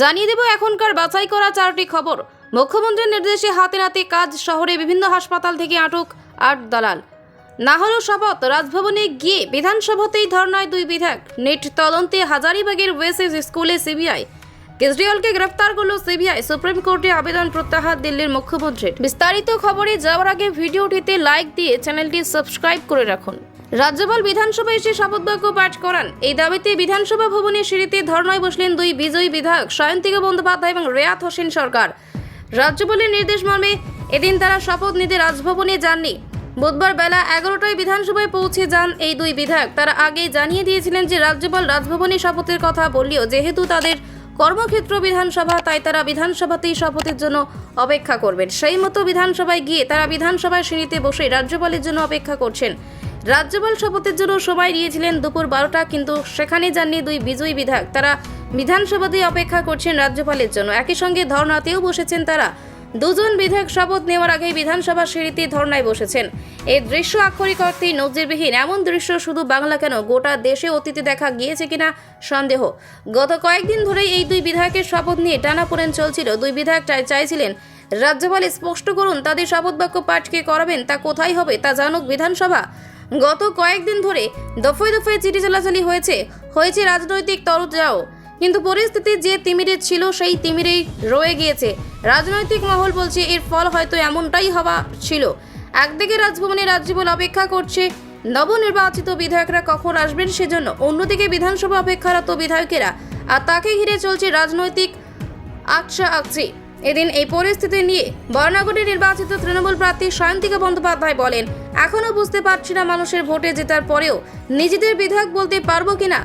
জানিয়ে দেব এখনকার বাছাই করা চারটি খবর। মুখ্যমন্ত্রীর নির্দেশে হাতে নাতে কাজ শহরে বিভিন্ন হাসপাতাল থেকে আটক আট দালাল। না হলো শপথ, রাজভবনে গিয়ে বিধানসভাতেই ধর্নায় দুই বিধায়ক। নেট তদন্তে হাজারিবাগের ওয়েসেস স্কুলে সিবিআই কেজরিওয়ালকে গ্রেফতার করল সিবিআই। সুপ্রিম কোর্টে আবেদন প্রত্যাহার দিল্লির মুখ্যমন্ত্রীর বিস্তারিত খবরে যাওয়ার আগে ভিডিওটিতে লাইক দিয়ে চ্যানেলটি সাবস্ক্রাইব করে রাখুন। রাজ্যপাল বিধানসভায় এসে শপথ বাক্য পাঠ করান। এই দাবিতে বিধানসভা ভবনের সিঁড়িতে ধর্নায় বসলেন দুই বিজয়ী বিধায়ক সায়ন্তিকা বন্দ্যোপাধ্যায় এবং রেয়াত হোসেন সরকার। রাজ্যপালের নির্দেশ মর্মে এদিন তারা শপথ নিতে রাজভবনে যাননি। বুধবার বেলা এগারোটায় বিধানসভায় পৌঁছে যান এই দুই বিধায়ক। তারা আগেই জানিয়ে দিয়েছিলেন যে রাজ্যপাল রাজভবনে শপথের কথা বললেও যেহেতু তাদের কর্মক্ষেত্র বিধানসভা, তাই তারা বিধানসভাতেই শপথের জন্য অপেক্ষা করবেন। সেই মতো বিধানসভায় গিয়ে তারা বিধানসভার সিঁড়িতে বসে রাজ্যপালের জন্য অপেক্ষা করছেন। রাজ্যপাল শপথের জন্য সময় দিয়েছিলেন দুপুর বারোটা, কিন্তু সেখানে যাননি দুই বিজয়ী বিধায়ক। তারা বিধানসভাতেই অপেক্ষা করছেন রাজ্যপালের জন্য। একই সঙ্গে ধর্নাতেও বসেছেন তারা। দুজন বিধায়ক শপথ নেওয়ার আগেই বিধানসভা সিঁড়িতে ধর্নায় বসেছেন। এই দৃশ্য আক্ষরিক অর্থেই নজিরবিহীন। এমন দৃশ্য শুধু বাংলা কেন? গোটা দেশে অতীতে দেখা গিয়েছে কিনা সন্দেহ। গত কয়েকদিন ধরেই এই দুই বিধায়কের শপথ নিয়ে টানাপোড়েন চলছিল। দুই বিধায়ক চাই- চাইছিলেন, রাজ্যপাল স্পষ্ট করুন, তাদের শপথ বাক্য পাঠ কে করাবেন, তা কোথায় হবে, তা জানুক বিধানসভা। গত কয়েকদিন ধরে দফায় দফায় চিঠি চলাচলি হয়েছে। হয়েছে রাজনৈতিক তরজাও। কিন্তু পরিস্থিতি যে তিমিরে ছিল, সেই তিমিরেই রয়ে গিয়েছে। রাজনৈতিক মহল বলছে, এর ফল হয়তো এমনটাই হওয়া ছিল। একদিকে রাজভবনে রাজ্যপাল অপেক্ষা করছে, নবনির্বাচিত বিধায়করা কখন আসবেন সেজন্য। অন্যদিকে বিধানসভা অপেক্ষারত বিধায়কেরা, আর তাকে ঘিরে চলছে রাজনৈতিক আকশা আকছি এদিন এই পরিস্থিতি নিয়ে বর্ণাগরে নির্বাচিত তৃণমূল প্রার্থী সায়ন্তিকা বন্দ্যোপাধ্যায় বলেন এখনও বুঝতে পারছি না মানুষের ভোটে জেতার পরেও নিজেদের বিধায়ক বলতে পারব কিনা।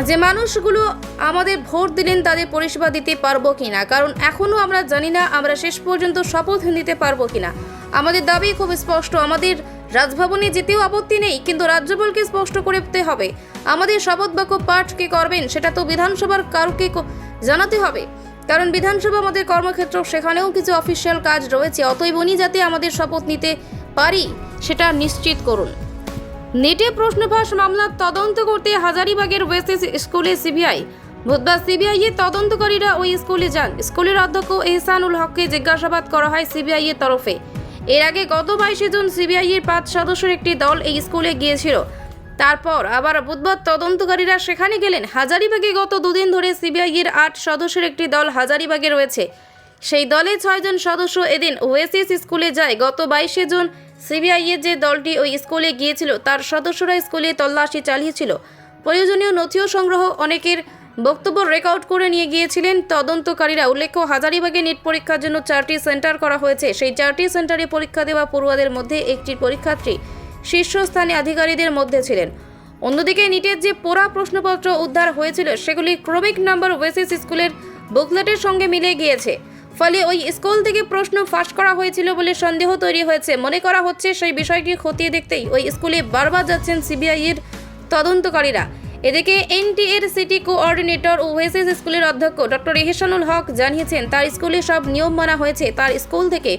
যে মানুষগুলো আমাদের ভোট দিলেন তাদের পরিষেবা দিতে পারব কিনা? কারণ এখনও আমরা জানি না আমরা শেষ পর্যন্ত শপথ নিতে পারব কিনা। আমাদের দাবি খুব স্পষ্ট, আমাদের রাজভবনে যেতেও আপত্তি নেই, কিন্তু রাজ্যপালকে স্পষ্ট করে হবে। আমাদের শপথ বাক্য পাঠ কে করবেন, সেটা তো বিধানসভার কারোকে জানাতে হবে। কারণ বিধানসভা আমাদের কর্মক্ষেত্র, সেখানেও কিছু অফিসিয়াল কাজ রয়েছে, অতএব উনি যাতে আমাদের শপথ নিতে পারি, সেটা নিশ্চিত করুন। নেটে প্রশ্নফাঁস মামলার তদন্ত করতে হাজারিবাগের ওয়েসেস স্কুলে সিবিআই। বুধবার সিবিআই এর তদন্তকারীরা ওই স্কুলে যান। স্কুলের অধ্যক্ষ এহসানুল হককে জিজ্ঞাসাবাদ করা হয় সিবিআই এর তরফে। এর আগে গত বাইশে জুন সিবিআই এর পাঁচ সদস্যের একটি দল এই স্কুলে গিয়েছিল। তারপর আবার বুধবার তদন্তকারীরা সেখানে গেলেন। হাজারিবাগে গত দুদিন ধরে সিবিআই এর আট সদস্যের একটি দল হাজারিবাগে রয়েছে। সেই দলে ছয়জন সদস্য এদিন ওয়েসিস স্কুলে যায়। গত বাইশে জুন সিবিআই এর যে দলটি ওই স্কুলে গিয়েছিল, তার সদস্যরা স্কুলে তল্লাশি চালিয়েছিল। প্রয়োজনীয় নথিও সংগ্রহ অনেকের বক্তব্য রেকর্ড করে নিয়ে গিয়েছিলেন। তদন্তকারীরা উল্লেখ্য, হাজারিবাগে নিট পরীক্ষার জন্য চারটি সেন্টার করা হয়েছে। সেই চারটি সেন্টারে পরীক্ষা দেওয়া পড়ুয়াদের মধ্যে একটি পরীক্ষার্থী শীর্ষস্থানে আধিকারীদের মধ্যে ছিলেন। অন্যদিকে নিটের যে পোড়া প্রশ্নপত্র উদ্ধার হয়েছিল, সেগুলি ক্রমিক নাম্বার ওয়েসিস স্কুলের বুকলেটের সঙ্গে মিলে গিয়েছে। ফলে ওই স্কুল থেকে প্রশ্ন ফাঁস করা হয়েছিল বলে সন্দেহ তৈরি হয়েছে। মনে করা হচ্ছে সেই বিষয়টি খতিয়ে দেখতেই ওই স্কুলে বারবার যাচ্ছেন সিবিআই এর তদন্তকারীরা। এদিকে এনটিএর সিটি কোঅর্ডিনেটর ও ওয়েসিস স্কুলের অধ্যক্ষ ডক্টর এহসানুল হক জানিয়েছেন, তার স্কুলে সব নিয়ম মানা হয়েছে, তার স্কুল থেকে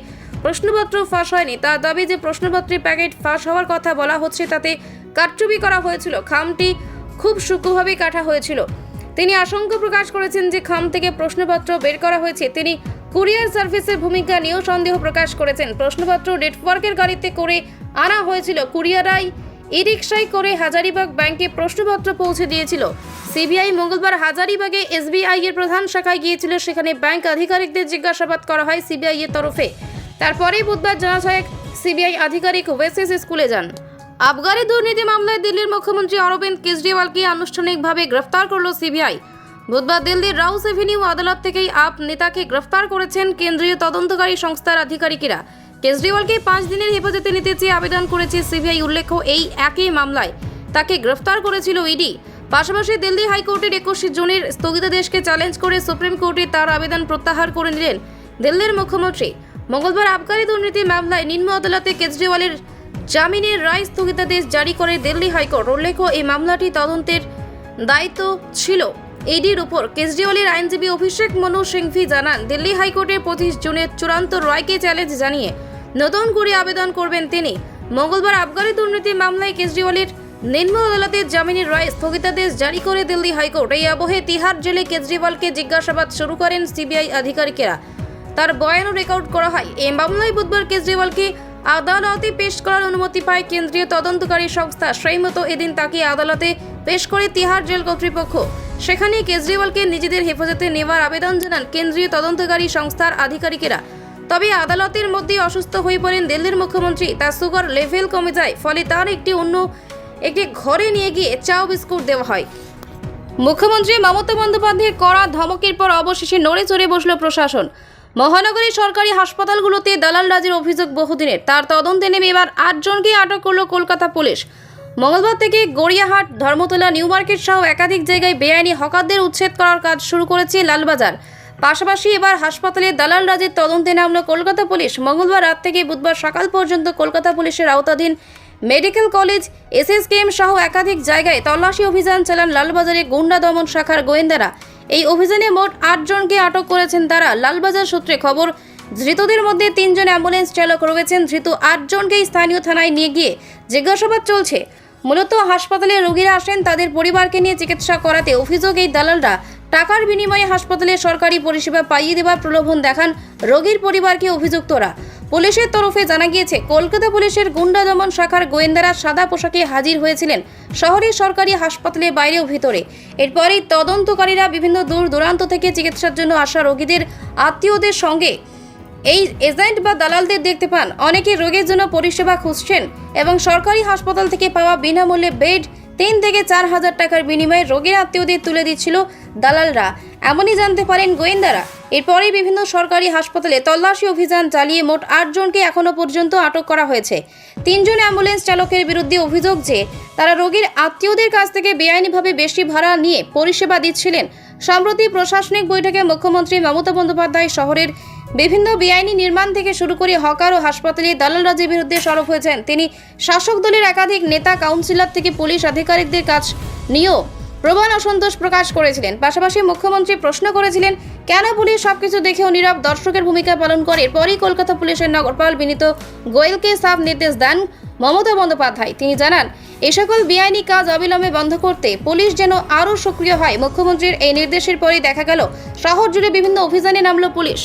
প্রশ্নপত্র ফাঁস হয়নি। তার দাবি যে প্রশ্নপত্রের প্যাকেট ফাঁস হওয়ার কথা বলা হচ্ছে, তাতে কারচুপি করা হয়েছিল, খামটি খুব সূক্ষ্মভাবে কাটা হয়েছিল। তিনি আশঙ্কা প্রকাশ করেছেন যে খাম থেকে প্রশ্নপত্র বের করা হয়েছে। তিনি কুরিয়ার সার্ভিসের ভূমিকা নিয়েও সন্দেহ প্রকাশ করেছেন। প্রশ্নপত্র নেটওয়ার্কের গাড়িতে করে আনা হয়েছিল। কুরিয়ারাই ই রিক্সায় করে হাজারিবাগ ব্যাংকে প্রশ্নপত্র পৌঁছে দিয়েছিল। সিবিআই মঙ্গলবার হাজারিবাগে এসবিআই এর প্রধান শাখায় গিয়েছিল। সেখানে ব্যাংক আধিকারিকদের জিজ্ঞাসাবাদ করা হয় সিবিআই এর তরফে। তারপরেই বুধবার জানা যায় সিবিআই আধিকারিক ওয়েসেস স্কুলে যান। আবগারি দুর্নীতি মামলায় দিল্লির মুখ্যমন্ত্রী অরবিন্দ কেজরিওয়ালকে আনুষ্ঠানিকভাবে গ্রেফতার করল সিবিআই। বুধবার দিল্লির রাউস এভিনিউ আদালত থেকেই আপ নেতাকে গ্রেফতার করেছেন কেন্দ্রীয় তদন্তকারী সংস্থার আধিকারিকেরা। কেজরিওয়ালকে পাঁচ দিনের হেফাজতে নিতে চেয়ে আবেদন করেছে সিবিআই উল্লেখ্য এই একই মামলায়। তাকে গ্রেফতার করেছিল ইডি। পাশাপাশি দিল্লি হাইকোর্টের একুশে জুনের স্থগিতাদেশকে চ্যালেঞ্জ করে সুপ্রিম কোর্টে তার আবেদন প্রত্যাহার করে নিলেন দিল্লির মুখ্যমন্ত্রী। মঙ্গলবার আবগারি দুর্নীতি মামলায় নিম্ন আদালতে কেজরিওয়ালের জামিনের রায় স্থগিতাদেশ জারি করে দিল্লি হাইকোর্ট। উল্লেখ্য, এই মামলাটি তদন্তের দায়িত্ব ছিল। ইডির উপর কেজরিওয়ালের আইনজীবী অভিষেক মনু সিংভি জানান, দিল্লি হাইকোর্টের পঁচিশ জুনের চূড়ান্ত রায়কে চ্যালেঞ্জ জানিয়ে নতুন করে আবেদন করবেন তিনি। মঙ্গলবার আবগারি দুর্নীতি মামলায় কেজরিওয়ালের নিম্ন আদালতের জামিনের রায় স্থগিতাদেশ জারি করে দিল্লি হাইকোর্ট। এই আবহে তিহার জেলে কেজরিওয়ালকে জিজ্ঞাসাবাদ শুরু করেন সিবিআই আধিকারিকেরা। তার বয়ানও রেকর্ড করা হয়। এই মামলায় বুধবার কেজরিওয়ালকে আদালতে পেশ করার অনুমতি পায় কেন্দ্রীয় তদন্তকারী সংস্থা। সেই মতো এদিন তাকে আদালতে পেশ করে তিহার জেল কর্তৃপক্ষ। সেখানে কেজরিওয়ালকে নিজেদের হেফাজতে নেওয়ার আবেদন জানান কেন্দ্রীয় তদন্তকারী সংস্থার আধিকারিকেরা। তবে আদালতের মধ্যে অসুস্থ হয়ে পড়েন দিল্লির মুখ্যমন্ত্রী। তার সুগার লেভেল কমে যায়, ফলে তার একটি অন্য একটি ঘরে নিয়ে গিয়ে চাও বিস্কুট দেওয়া হয়। মুখ্যমন্ত্রী মমতা বন্দ্যোপাধ্যায়ের কড়া ধমকের পর অবশেষে নড়ে চড়ে বসল প্রশাসন। মহানগরী সরকারি হাসপাতালগুলোতে দালাল রাজের অভিযোগ বহুদিনের। তার তদন্তে নেমে এবার আটজনকে আটক করল কলকাতা পুলিশ। মঙ্গলবার থেকে গড়িয়াহাট, ধর্মতলা, নিউ মার্কেট সহ একাধিক জায়গায় বেআইনি হকারদের উচ্ছেদ করার কাজ শুরু করেছে লালবাজার। পাশাপাশি এবার হাসপাতালে দালাল রাজের তদন্তে নামল কলকাতা পুলিশ। মঙ্গলবার রাত থেকে বুধবার সকাল পর্যন্ত কলকাতা পুলিশের আওতাধীন মেডিকেল কলেজ, এসএসকেএম সহ একাধিক জায়গায় তল্লাশি অভিযান চালান লালবাজারে গুন্ডা দমন শাখার গোয়েন্দারা। এই অভিযানে মোট আটজনকে আটক করেছেন তারা। লালবাজার সূত্রে খবর, ধৃতদের মধ্যে তিনজন অ্যাম্বুলেন্স চালক রয়েছেন। ধৃত আটজনকেই স্থানীয় থানায় নিয়ে গিয়ে জিজ্ঞাসাবাদ চলছে। মূলত হাসপাতালে রোগীরা আসেন তাদের পরিবারকে নিয়ে চিকিৎসা করাতে। অভিযোগ এই দালালরা টাকার বিনিময়ে হাসপাতালে সরকারি পরিষেবা পাইয়ে দেওয়ার প্রলোভন দেখান রোগীর পরিবারকে অভিযুক্তরা। পুলিশের তরফে জানা গিয়েছে, কলকাতা পুলিশের গুন্ডা দমন শাখার গোয়েন্দারা সাদা পোশাকে হাজির হয়েছিলেন শহরের সরকারি হাসপাতালে বাইরে ও ভিতরে। এরপরেই তদন্তকারীরা বিভিন্ন দূর দূরান্ত থেকে চিকিৎসার জন্য আসা রোগীদের আত্মীয়দের সঙ্গে এই এজেন্ট বা দালালদের দেখতে পান। অনেকে রোগের জন্য পরিষেবা খুঁজছেন এবং সরকারি হাসপাতাল থেকে পাওয়া বিনামূল্যে বেড তিন থেকে চার হাজার টাকার বিনিময়ে রোগীর আত্মীয়দের তুলে দিচ্ছিল দালালরা। এমনই জানতে পারেন গোয়েন্দারা। এরপরেই বিভিন্ন সরকারি হাসপাতালে তল্লাশি অভিযান চালিয়ে মোট আটজনকে এখনও পর্যন্ত আটক করা হয়েছে। তিনজন অ্যাম্বুলেন্স চালকের বিরুদ্ধে অভিযোগ যে, তারা রোগীর আত্মীয়দের কাছ থেকে বেআইনিভাবে বেশি ভাড়া নিয়ে পরিষেবা দিচ্ছিলেন। সম্প্রতি প্রশাসনিক বৈঠকে মুখ্যমন্ত্রী মমতা বন্দ্যোপাধ্যায় শহরের বিভিন্ন বেআইনি নির্মাণ থেকে শুরু করে হকার ও হাসপাতালে দালাল রাজের বিরুদ্ধে সরব হয়েছেন। তিনি শাসক দলের একাধিক নেতা, কাউন্সিলর থেকে পুলিশ আধিকারিকদের কাজ নিয়েও প্রবল অসন্তোষ প্রকাশ করেছিলেন। পাশাপাশি মুখ্যমন্ত্রী প্রশ্ন করেছিলেন, কেন পুলিশ সবকিছু দেখেও নীরব দর্শকের ভূমিকা পালন করে? এরপরই কলকাতা পুলিশের নগরপাল বিনীত গোয়েলকে সাফ নির্দেশ দেন মমতা বন্দ্যোপাধ্যায়। তিনি জানান, এ সকল বেআইনি কাজ অবিলম্বে বন্ধ করতে পুলিশ যেন আরও সক্রিয় হয়। মুখ্যমন্ত্রীর এই নির্দেশের পরই দেখা গেল, শহর জুড়ে বিভিন্ন অভিযানে নামল পুলিশ।